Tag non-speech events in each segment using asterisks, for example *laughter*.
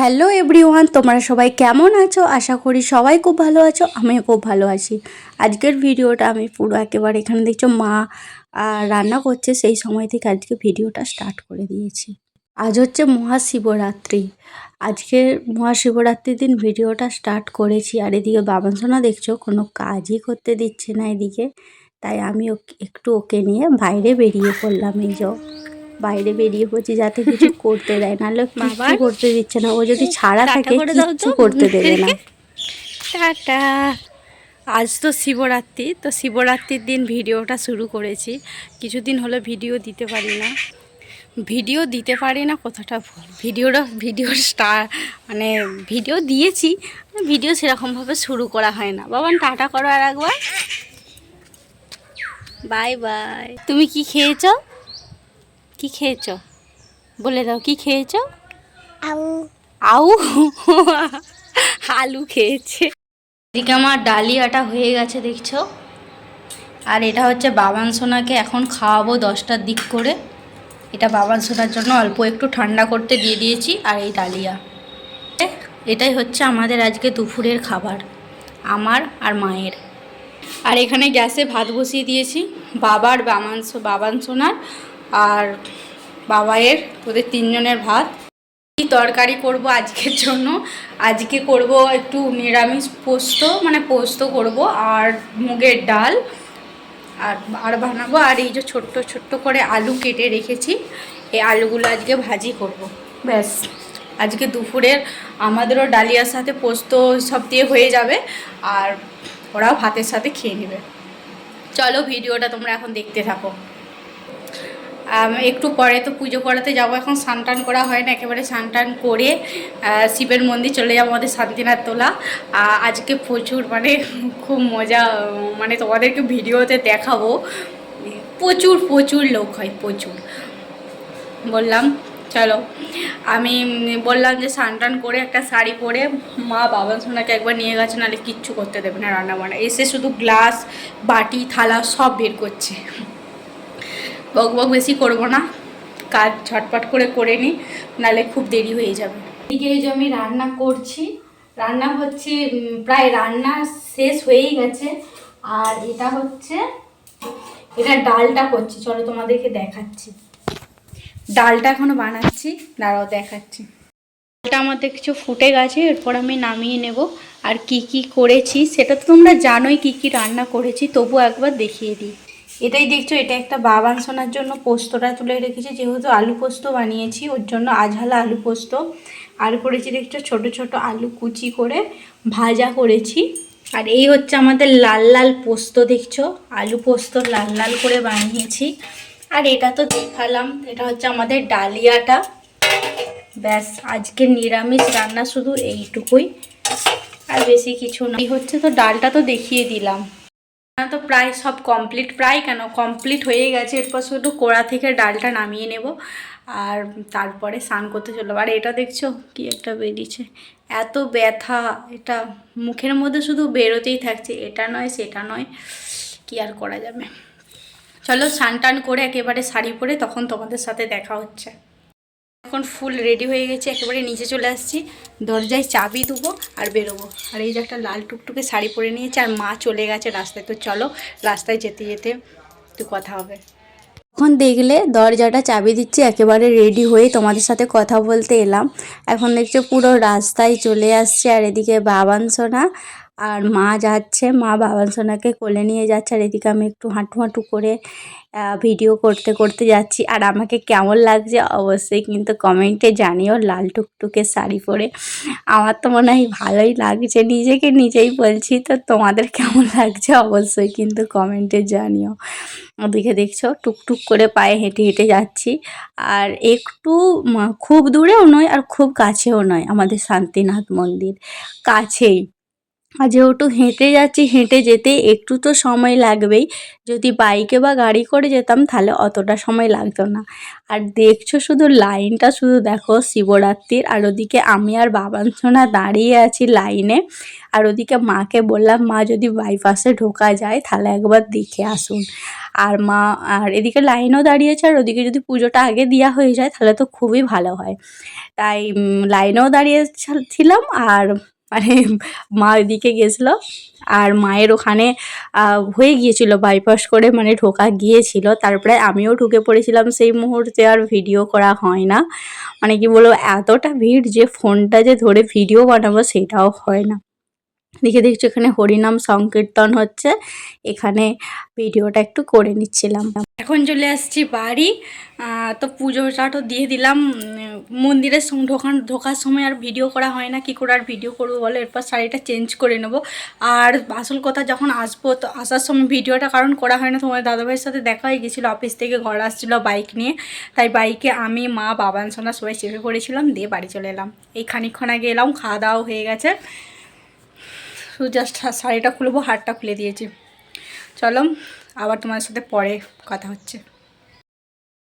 Hello everyone, তোমরা সবাই কেমন আছো? আশা করি সবাই খুব ভালো আছো, আমিও খুব ভালো আছি। আজকের ভিডিওটা আমি পুরো একেবারে এখানে দেখছ, মা রান্না করছে, সেই সময় থেকে আজকে ভিডিওটা স্টার্ট করে দিয়েছি। আজ হচ্ছে মহাশিবরাত্রি। আজকে মহাশিবরাত্রির দিন ভিডিওটা স্টার্ট করেছি, আর এদিকে বাবান সোনা দেখছ, কোনো কাজই করতে দিচ্ছে না এদিকে। তাই আমি একটু ওকে নিয়ে বাইরে বেরিয়ে পড়লাম, এই যে বাইরে বেরিয়ে পড়ছি যাতে কিছু *laughs* করতে দেয় নাহলে বাবা, করতে দিচ্ছে না। ও যদি ছাড়া থাকে তো করতে দেবে না। টাটা। আজ তো শিবরাত্রি তো শিবরাত্রির দিন ভিডিওটা শুরু করেছি। কিছুদিন হলো ভিডিও দিতে পারি না। ভিডিও দিতে পারি না কথাটা ভুল? ভিডিওটা ভিডিও স্টার মানে ভিডিও দিয়েছি ভিডিও সেরকমভাবে শুরু করা হয় না। বাবান টাটা করো আর একবার। Bye bye. তুমি কি খেয়েছো? কি খেয়েছো? বলে দাও কি খেয়েছো? আউ। আউ? আলু খেয়েছে। এদিকে আমার ডালিয়াটা হয়ে গেছে দেখছ? আর এটা হচ্ছে বাবান সোনাকে এখন খাওয়াবো দশটার দিক করে। এটা বাবান সোনার জন্য অল্প একটু ঠান্ডা করতে দিয়ে দিয়েছি আর এই ডালিয়া। এটাই হচ্ছে আমাদের আজকে দুপুরের খাবার আমার আর মায়ের। আর এখানে গ্যাসে ভাত বসিয়ে দিয়েছি বাবার বাবান সো- বাবান সোনার। আর বাবায়ের, ওদের তিনজনের ভাত। কি তরকারি করব আজকের জন্য? আজকে করব একটু নিরামিষ পোস্ত মানে পোস্ত করব আর মুগের ডাল। আর আর বানাবো, আর এই যে ছোট্ট ছোট্ট করে আলু কেটে রেখেছি। এই আলুগুলো আজকে ভাজি করব। ব্যাস, আজকে দুপুরের আমাদেরও ডালিয়ার সাথে পোস্ত সব দিয়ে হয়ে যাবে। আর ওরাও ভাতের সাথে খেয়ে নেবে। চলো, ভিডিওটা তোমরা এখন দেখতে থাকো। একটু পরে তো পুজো করাতে যাব। এখন টান করা হয় না, একেবারে টান করে শিবের মন্দির চলে যাব আমাদের শান্তিনাথ তোলা। আজকে প্রচুর মানে খুব মজা মানে তোমাদেরকে ভিডিওতে দেখাবো। প্রচুর প্রচুর লোক হয়, প্রচুর। বললাম, চলো। আমি বললাম যে টান করে একটা শাড়ি পরে মা বাবা সোনাকে একবার নিয়ে গেছে, নাহলে কিচ্ছু করতে দেবে না রান্না বান্না এসে শুধু গ্লাস, বাটি, থালা সব বের করছে। বক বক বেশি করব না। কাজ ঝটপট করে করে নিই নাহলে খুব দেরি হয়ে যাবে। এদিকে এই যে আমি রান্না করছি রান্না হচ্ছে প্রায় রান্না শেষ হয়েই গেছে। আর এটা হচ্ছে এটা ডালটা করছি চলো তোমাদেরকে দেখাচ্ছি। ডালটা এখনও বানাচ্ছি দাঁড়াও দেখাচ্ছি। ডালটা আমার কিছু ফুটে গেছে এরপর আমি নামিয়ে নেব। আর কি কি করেছি সেটা তো তোমরা জানোই কি কি রান্না করেছি তবু একবার দেখিয়ে দিই। এটাই দেখছ, এটা একটা বাবান সোনার জন্য পোস্তটা তুলে রেখেছি। যেহেতু আলু পোস্ত বানিয়েছি, ওর জন্য আঝালা আলু পোস্ত। আর করেছি দেখছ, ছোট ছোট আলু কুচি করে ভাজা করেছি। আর এই হচ্ছে আমাদের লাল লাল পোস্ত, দেখছ? আলু পোস্ত লাল লাল করে বানিয়েছি। আর এটা তো দেখালাম, এটা হচ্ছে আমাদের ডালিয়াটা। ব্যাস, আজকে নিরামিষ রান্না শুধু এইটুকুই। আর বেশি কিছু না। এই হচ্ছে তো ডালটা তো দেখিয়ে দিলাম। তো প্রায় সব কমপ্লিট প্রায় কেন কমপ্লিট হয়ে গেছে। এরপর শুধু কোড়া থেকে ডালটা নামিয়ে নেব আর তারপরে স্নান করতে চলবো আর এটা দেখছ কি একটা বেরিয়েছে। এত ব্যথা, এটা মুখের মধ্যে শুধু বেরোতেই থাকছে। এটা নয়, সেটা নয়, কি আর করা যাবে। চলো স্নান টান করে একেবারে শাড়ি পরে তখন তোমাদের সাথে দেখা হচ্ছে। এখন ফুল রেডি হয়ে গেছে, একেবারে নিচে চলে আসছি। দরজায় চাবি দেবো আর বেরোবো। আর এই যে একটা লাল টুকটুকে শাড়ি পরে নিয়েছে আর মা চলে গেছে রাস্তায়। তো চলো রাস্তায় যেতে যেতে একটু কথা হবে। এখন দেখলে দরজাটা চাবি দিচ্ছি, একেবারে রেডি হয়ে তোমাদের সাথে কথা বলতে এলাম। এখন দেখছ পুরো রাস্তায় চলে আসছে আর এদিকে বাবান সোনা আর মা যাচ্ছে, মা বাবান সোনাকে কোলে নিয়ে যাচ্ছে আর এদিকে আমি একটু হাঁটু হাঁটু করে ভিডিও করতে করতে যাচ্ছি। আর আমাকে কেমন লাগছে অবশ্যই কিন্তু কমেন্টে জানিও লাল টুকটুকে শাড়ি পরে। আমার তো মনে হয় ভালোই লাগছে, নিজেকে নিজেই বলছি তো তোমাদের কেমন লাগছে অবশ্যই কিন্তু কমেন্টে জানিও। ওদিকে দেখছ টুকটুক করে পায়ে হেঁটে হেঁটে যাচ্ছি। আর একটু খুব দূরেও নয় আর খুব কাছেও নয় আমাদের শান্তিনাথ মন্দির, কাছেই। আর যেহেতু হেঁটে যাচ্ছি, হেঁটে যেতে একটু তো সময় লাগবেই। যদি বাইকে বা গাড়ি করে যেতাম, তাহলে অতটা সময় লাগতো না। আর দেখছ শুধু লাইনটা, শুধু দেখো শিবরাত্রির, আর ওদিকে আমি আর বাবান সোনা দাঁড়িয়ে আছি লাইনে। আর ওদিকে মাকে বললাম, মা, যদি বাইপাসে ঢোকা যায়, তাহলে একবার দেখে আসুন। আর মা, আর এদিকে লাইনও দাঁড়িয়েছে আর ওদিকে যদি পুজোটা আগে দেওয়া হয়ে যায়, তাহলে তো খুবই ভালো হয়। তাই লাইনেও দাঁড়িয়েছিলাম ছিলাম, আর মানে মা ওইদিকে গেছিল আর মায়ের ওখানে হয়ে গিয়েছিল বাইপাস করে মানে ঢোকা গিয়েছিল। তারপরে আমিও ঢুকে পড়েছিলাম সেই মুহূর্তে আর ভিডিও করা হয় না। মানে কি বলব, এতটা ভিড় যে ফোনটা যে ধরে ভিডিও বানাবো সেটাও হয় না। দেখে দেখছি এখানে হরিনাম সংকীর্তন হচ্ছে। এখানে ভিডিওটা একটু করে নিচ্ছিলাম। এখন চলে আসছি বাড়ি। তো পুজোটা তো দিয়ে দিলাম। মন্দিরের ঢোকান, ঢোকার সময় আর ভিডিও করা হয় না। কি করে আর ভিডিও করব বলো? এরপর শাড়িটা চেঞ্জ করে নেব। আর আসল কথা, যখন আসব, তো আসার সময় ভিডিওটা কারণ করা হয় না। তোমার দাদাভাইয়ের সাথে দেখা হয়ে গেছিল। অফিস থেকে ঘর আসছিল বাইক নিয়ে। তাই বাইকে আমি, মা বাবান সোনা সবাই চেপে পড়েছিলাম। দিয়ে বাড়ি চলে এলাম। এই খানিকক্ষণ আগে এলাম। খাওয়া দাওয়া হয়ে গেছে। শুধু জাস্ট শাড়িটা খুলবো, হারটা খুলে দিয়েছি। চলো, আবার তোমাদের সাথে পরে কথা হচ্ছে।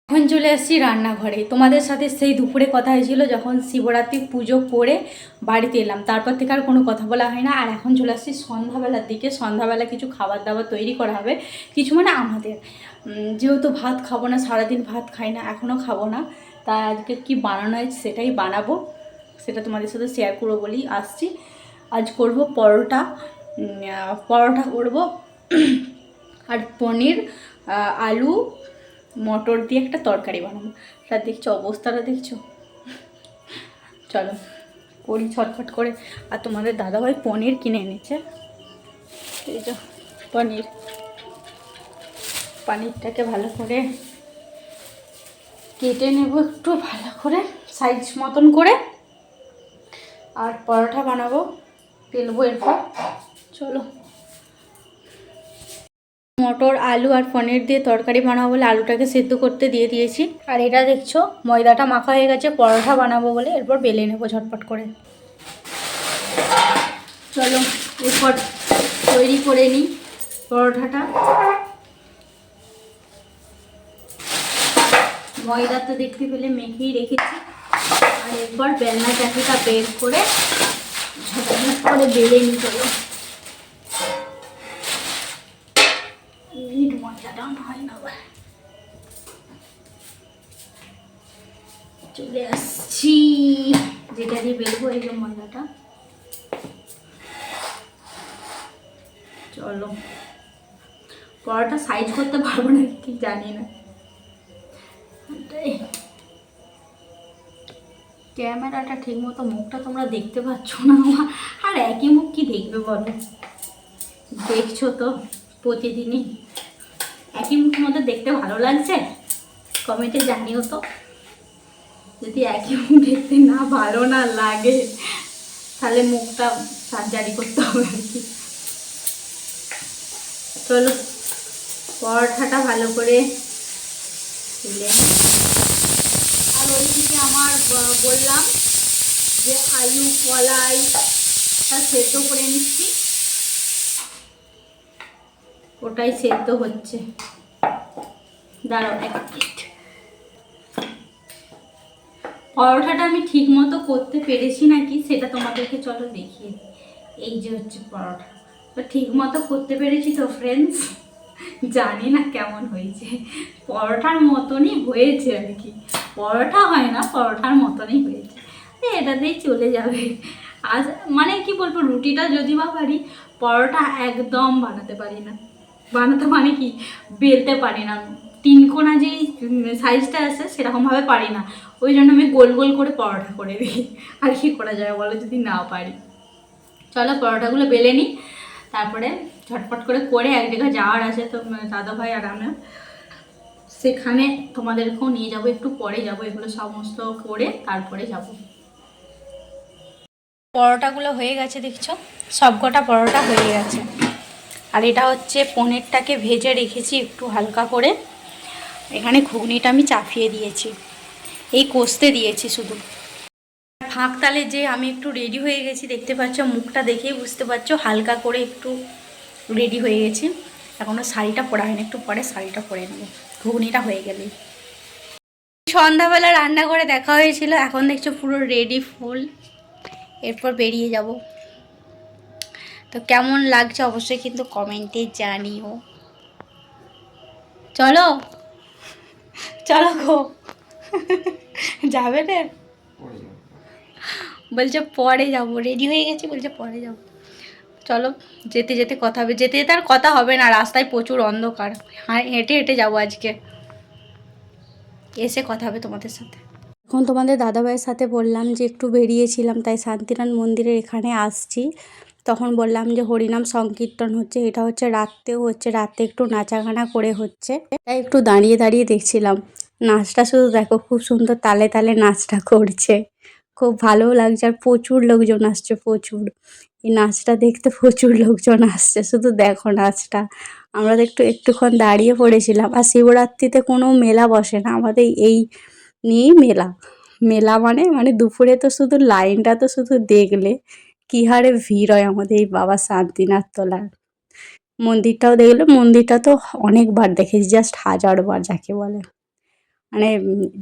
এখন চলে এসেছি রান্নাঘরে। তোমাদের সাথে সেই দুপুরে কথা হয়েছিল যখন শিবরাত্রি পুজো করে বাড়িতে এলাম। তারপর থেকে আর কোনো কথা বলা হয় না। আর এখন চলে আসছি সন্ধ্যাবেলার দিকে। সন্ধ্যাবেলা কিছু খাবার দাবার তৈরি করা হবে। কিছু মানে আমাদের। যেহেতু ভাত খাব না, সারাদিন ভাত খাই না, এখনও খাব না। তা আজকে কি বানানো হয়েছে সেটাই বানাবো। সেটা তোমাদের সাথে শেয়ার করব বলেই আসছি। আজ করব পরোটা পরোটা করব। আর পনির আলু, মটর দিয়ে একটা তরকারি বানাবো। তা দেখছ অবস্থাটা দেখছ? চলো করি ছটফট করে। আর তোমাদের দাদাভাই পনির কিনে এনেছে। এই পনির। পনিরটাকে ভালো করে কেটে নেব একটু ভালো করে সাইজ মতন করে। আর পরোটা বানাবো। তেলবো এরপর চলো। মটর, আলু আর পনির দিয়ে তরকারি বানাবো বলে আলুটাকে সেদ্ধ করতে দিয়ে দিয়েছি। আর এটা দেখছ, ময়দাটা মাখা হয়ে গেছে, পরোটা বানাবো বলে এরপর বেলে নেব ঝটপট করে। চলো, এরপর তৈরি করে নিই পরোটাটা। ময়দা তো দেখতে পেলে মেখেই রেখেছি। আর এরপর বেলনা চাকিটা বের করে ঝটঝট বেলে নিই চলো আসছি। যেটা দিয়ে বেলবো, এই যে ময়দাটা চলো। পরোটা সাইজ করতে পারব না কি জানি না। ক্যামেরাটা ঠিক মতো মুখটা তোমরা দেখতে পাচ্ছ না আর একই মুখ কি দেখবে বলো? দেখছ তো প্রতিদিনই। একই মুখের মধ্যে দেখতে ভালো লাগছে? কমেন্টে জানিও তো। যদি একই মুখ দেখতে না ভালো না লাগে, তাহলে মুখটা সার্জারি করতে হবে আর কি। চলো, পরোটাটা ভালো করে তুলে আর আমার বললাম যে আলু, কলাই সেদ্ধ করে নিচ্ছি। ওটাই সেদ্ধ হচ্ছে। দাঁড়াও এক মিনিট। পরোটাটা আমি ঠিক মতো করতে পেরেছি নাকি সেটা তোমাদেরকে চলো দেখিয়ে। এই যে হচ্ছে পরোটা। তো ঠিক মতো করতে পেরেছি তো ফ্রেন্ডস জানি না কেমন হয়েছে। পরোটার মতনই হয়েছে আর কি। পরোটা হয় না, পরোটার মতনই হয়েছে। এটাতেই চলে যাবে। আজ মানে কি বলব, রুটিটা যদি বা পারি, পরোটা একদম বানাতে পারি না। বানাতে মানে কি, বেলতে পারি না। তিন কোনা যেই সাইজটা আছে, সেরকমভাবে পারি না। ওই জন্য আমি গোল গোল করে পরোটা করে দিই। আর কি করা যায় বলো যদি না পারি। চলো পরোটাগুলো বেলে নিই। তারপরে ঝটপট করে করে এক জায়গায় যাওয়ার আছে তো দাদা ভাই আর আমি সেখানে তোমাদেরকেও নিয়ে যাব, একটু পরে যাব, এগুলো সমস্ত করে তারপরে যাব। পরোটাগুলো হয়ে গেছে, দেখছ? সবকটা পরোটা হয়ে গেছে। আর এটা হচ্ছে পনিরটাকে ভেজে রেখেছি একটু হালকা করে। এখানে ঘুগনিটা আমি চাপিয়ে দিয়েছি। এই কষতে দিয়েছি শুধু। ফাঁক তালে যে আমি একটু রেডি হয়ে গেছি, দেখতে পাচ্ছ? মুখটা দেখেই বুঝতে পারছ, হালকা করে একটু রেডি হয়ে গেছি। এখনও শাড়িটা পরা হয়নি, একটু পরে শাড়িটা পরে নেব। ঘুগনিটা হয়ে গেলে। সন্ধ্যাবেলা রান্না করে দেখা হয়েছিল, এখন দেখছ পুরো রেডি ফুল এরপর বেরিয়ে যাব। তো কেমন লাগছে অবশ্যই কিন্তু কমেন্টে জানিও। চলো চলো গো। যাবে রে বলছে পরে যাব রেডি হয়ে গেছে, বলছে পরে যাব। চলো, যেতে যেতে কথা হবে। যেতে যেতে আর কথা হবে না, রাস্তায় প্রচুর অন্ধকার। হা- হেঁটে হেঁটে যাব আজকে। এসে কথা হবে তোমাদের সাথে। এখন তোমাদের দাদাভাইয়ের সাথে বললাম যে একটু বেরিয়েছিলাম, তাই শান্তিনাথ মন্দিরের এখানে আসছি। তখন বললাম যে হরিনাম সংকীর্তন হচ্ছে, এটা হচ্ছে রাত্রেও হচ্ছে রাতে একটু নাচাগানা করে হচ্ছে। তাই একটু দাঁড়িয়ে দাঁড়িয়ে দেখছিলাম। নাচটা শুধু দেখো, খুব সুন্দর তালে তালে নাচটা করছে। খুব ভালো লাগছে, আর প্রচুর লোকজন আসছে, প্রচুর। এই নাচটা দেখতে প্রচুর লোকজন আসছে, শুধু দেখো নাচটা। আমরা তো একটু, একটুক্ষণ দাঁড়িয়ে পড়েছিলাম। আর শিবরাত্রিতে কোনো মেলা বসে না, আমাদের এই নিয়েই মেলা। মেলা মানে মানে দুপুরে তো শুধু লাইনটা তো শুধু দেখলে কী হারে ভিড় হয় আমাদের এই বাবা শান্তিনাথ তলার। মন্দিরটাও দেখলে, মন্দিরটা তো অনেকবার দেখেছি জাস্ট হাজারবার যাকে বলে। মানে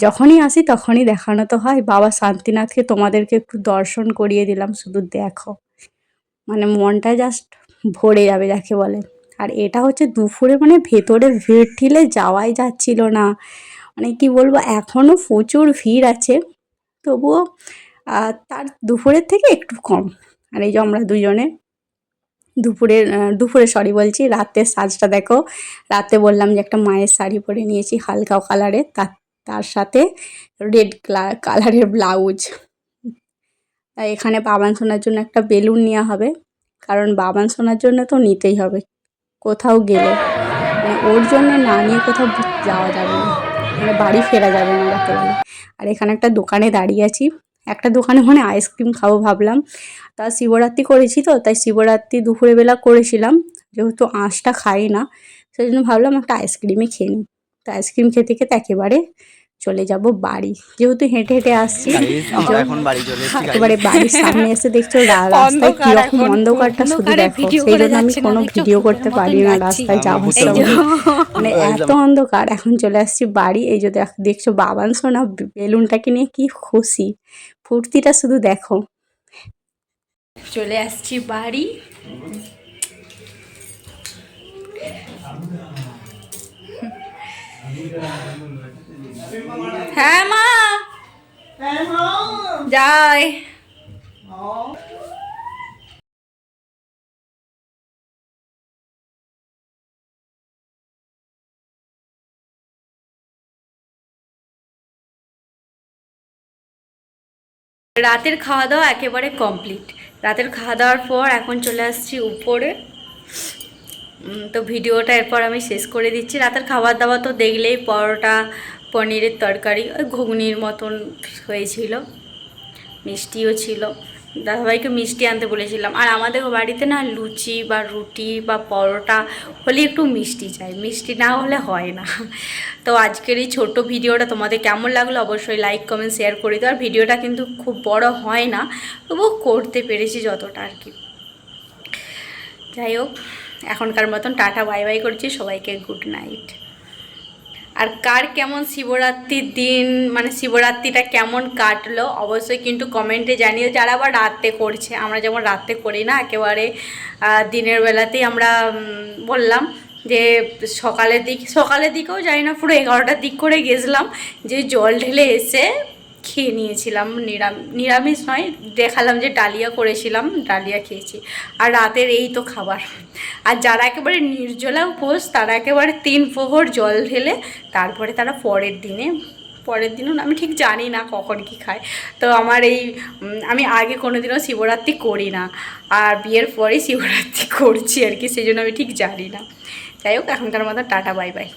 যখনই আসি তখনই দেখানো তো হয়, বাবা শান্তিনাথকে তোমাদেরকে একটু দর্শন করিয়ে দিলাম, শুধু দেখো। মানে মনটা জাস্ট ভরে যাবে যাকে বলে। আর এটা হচ্ছে দুপুরে মানে ভেতরে ভিড় ঠিলে যাওয়াই যাচ্ছিল না। মানে কি বলব এখনও প্রচুর ভিড় আছে। তবুও তার দুপুরের থেকে একটু কম। আর এই যে আমরা দুজনে দুপুরের আহ, দুপুরে সরি বলছি রাতের সাজটা দেখো। রাতে বললাম যে একটা মায়ের শাড়ি পরে নিয়েছি হালকা কালারের তার তার সাথে রেড কালারের ব্লাউজ এখানে বাবান শোনার জন্য একটা বেলুন নেওয়া হবে। কারণ বাবান শোনার জন্য তো নিতেই হবে। কোথাও গেলে। মানে ওর জন্য না নিয়ে কোথাও যাওয়া যাবে না। মানে বাড়ি ফেরা যাবে না যাকে বলে আর এখানে একটা দোকানে দাঁড়িয়ে আছি। একটা দোকানে মানে আইসক্রিম খাব ভাবলাম। তা শিবরাত্রি করেছি তো, তাই শিবরাত্রি দুপুরে বেলা করেছিলাম। যেহেতু আঁশটা খাই না সেই জন্য ভাবলাম একটা আইসক্রিমই খেয়ে নিই। তো আইসক্রিম খেতে খেতে একেবারে চলে যাব বাড়ি। যেহেতু হেঁটে হেঁটে আসছি Guys, আমরা জ- এখন বাড়ি চলে এসেছি guys। একেবারে বাড়ির সামনে এসে দেখছ *laughs* রাস্তায় কীরকম অন্ধকারটা শুধু দেখো। সেই জন্য আমি কোনো ভিডিও করতে পারি না রাস্তায় আমরা যাব। মানে এত অন্ধকার এখন চলে আসছি বাড়ি। এই যে দেখছ বাবান সোনা বেলুনটাকে নিয়ে কি খুশি। ফুর্তিটা শুধু দেখো। চলে আসছি বাড়ি। হ্যাঁ মা। যাই। রাতের খাওয়া দাওয়া একেবারে কমপ্লিট। রাতের খাওয়া দাওয়ার পর এখন চলে আসছি উপরে। তো ভিডিওটা এরপর আমি শেষ করে দিচ্ছি। রাতের খাবার দাবার তো দেখলেই পরোটা পনিরের তরকারি ওই ঘুগনির মতন হয়েছিল, মিষ্টিও ছিল। দাদাভাইকে মিষ্টি আনতে বলেছিলাম। আর আমাদের বাড়িতে না লুচি বা রুটি বা পরোটা হলে একটু মিষ্টি চাই, মিষ্টি না হলে হয় না। তো আজকের এই ছোট্ট ভিডিওটা তোমাদের কেমন লাগল অবশ্যই লাইক কমেন্ট শেয়ার করে দিও। আর ভিডিওটা কিন্তু খুব বড় হয় না, তবুও করতে পেরেছি যতটা আর কি। যাই হোক, এখনকার মতন টাটা বাই বাই করছি। সবাইকে গুড নাইট আর কার কেমন শিবরাত্রির দিন মানে শিবরাত্রিটা কেমন কাটলো, অবশ্যই কিন্তু কমেন্টে জানিয়ে যারা আবার রাতে করছে, আমরা যেমন রাতে করি না, একেবারে দিনের বেলাতেই আমরা বললাম যে সকালের দিক, সকালের দিকেও যাই না, পুরো এগারোটার দিক করে গেছিলাম, যে জল ঢেলে এসে খেয়ে নিয়েছিলাম, নিরাম, নিরামিষ নয়, দেখালাম যে ডালিয়া করেছিলাম, ডালিয়া খেয়েছি। আর রাতের এই তো খাবার। আর যারা একেবারে নির্জলা উপোস, তারা একেবারে তিন প্রহর জল ঢেলে, তারপরে তারা পরের দিনে, পরের দিনও আমি ঠিক জানি না কখন কি খায়। তো আমার এই আমি আগে কোনো দিনও শিবরাত্রি করি না। আর বিয়ের পরে শিবরাত্রি করছি আর কি, সেই জন্য আমি ঠিক জানি না। যাই হোক, এখনকার মতো টাটা, বাই বাই।